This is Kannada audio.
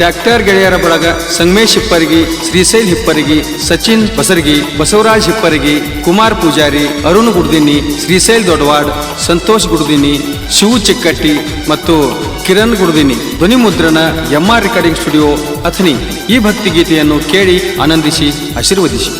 ಹಾಗೂ ಟ್ರ್ಯಾಕ್ಟರ್ ಗೆಳೆಯರ ಬಳಗ ಸಂಗಮೇಶ್ ಹಿಪ್ಪರಗಿ, ಶ್ರೀಶೈಲ್ ಹಿಪ್ಪರಗಿ, ಸಚಿನ್ ಬಸರ್ಗಿ, ಬಸವರಾಜ್ ಹಿಪ್ಪರಗಿ, ಕುಮಾರ್ ಪೂಜಾರಿ, ಅರುಣ್ ಗುಡ್ದಿನಿ ಶ್ರೀಶೈಲ್ ದೊಡ್ಡವಾಡ್ ಸಂತೋಷ್ ಗುಡ್ದಿನಿ ಶಿವು ಚಿಕ್ಕಟ್ಟಿ ಮತ್ತು ಕಿರಣ್ ಗುಡ್ದಿನಿ ಧ್ವನಿ ಮುದ್ರಣ ಎಂಆರ್ ರೆಕಾರ್ಡಿಂಗ್ ಸ್ಟುಡಿಯೋ ಅಥನಿ ಈ ಭಕ್ತಿ ಗೀತೆಯನ್ನು ಕೇಳಿ ಆನಂದಿಸಿ, ಆಶೀರ್ವದಿಸಿ.